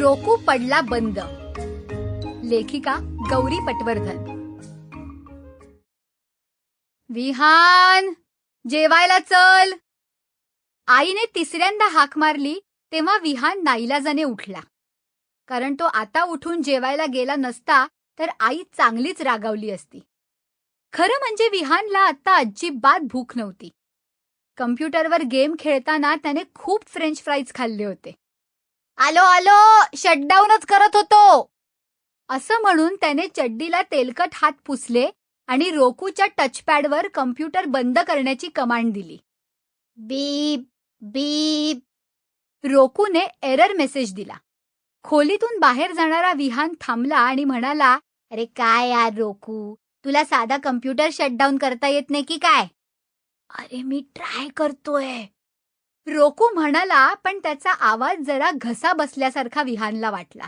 रोकू पडला बंद. लेखिका गौरी पटवर्धन. विहान जेवायला चल. आईने तिसऱ्यांदा हाक मारली तेव्हा विहान नाईलाजाने उठला. कारण तो आता उठून जेवायला गेला नसता तर आई चांगलीच रागावली असती. खरं म्हणजे विहानला आता अजिबात भूक नव्हती. कम्प्युटरवर गेम खेळताना त्याने खूप फ्रेंच फ्राईज खाल्ले होते. आलो आलो शटडाऊनच करत होतो. असं म्हणून त्याने चड्डीला तेलकट हात पुसले आणि रोकूच्या टचपॅडवर कम्प्युटर बंद करण्याची कमांड दिली. Beep beep. रोकूने एरर मेसेज दिला. खोलीतून बाहेर जाणारा विहान थांबला आणि म्हणाला अरे काय यार रोकू? तुला साधा कम्प्युटर शटडाऊन करता येत नाही की काय? अरे मी ट्राय करतोय. रोकू म्हणाला पण त्याचा आवाज जरा घसा बसल्यासारखा विहानला वाटला.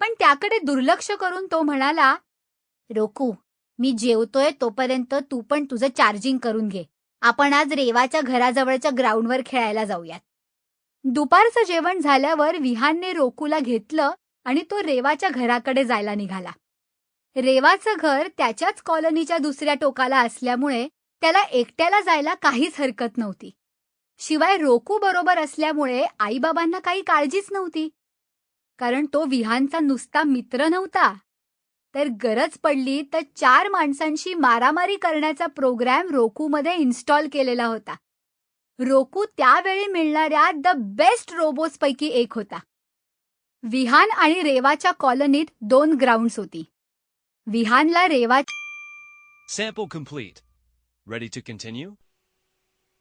पण त्याकडे दुर्लक्ष करून तो म्हणाला रोकू मी जेवतोय तोपर्यंत तू पण तुझं चार्जिंग करून घे. आपण आज रेवाच्या घराजवळच्या ग्राउंडवर खेळायला जाऊयात. दुपारचं जेवण झाल्यावर विहानने रोकूला घेतलं आणि तो रेवाच्या घराकडे जायला निघाला. रेवाचं घर त्याच्याच कॉलनीच्या दुसऱ्या टोकाला असल्यामुळे त्याला एकट्याला जायला काहीच हरकत नव्हती. शिवाय रोकू बरोबर असल्यामुळे आईबाबांना काही काळजीच नव्हती. कारण तो विहानचा नुसता मित्र नव्हता. तर गरज पडली तर चार माणसांशी मारामारी करण्याचा प्रोग्रॅम रोकूमध्ये इन्स्टॉल केलेला होता. रोकू त्यावेळी मिळणाऱ्या द बेस्ट रोबोट्सपैकी एक होता. विहान आणि रेवाच्या कॉलनीत दोन ग्राउंड्स होती. विहानला Reva sample complete. Ready to continue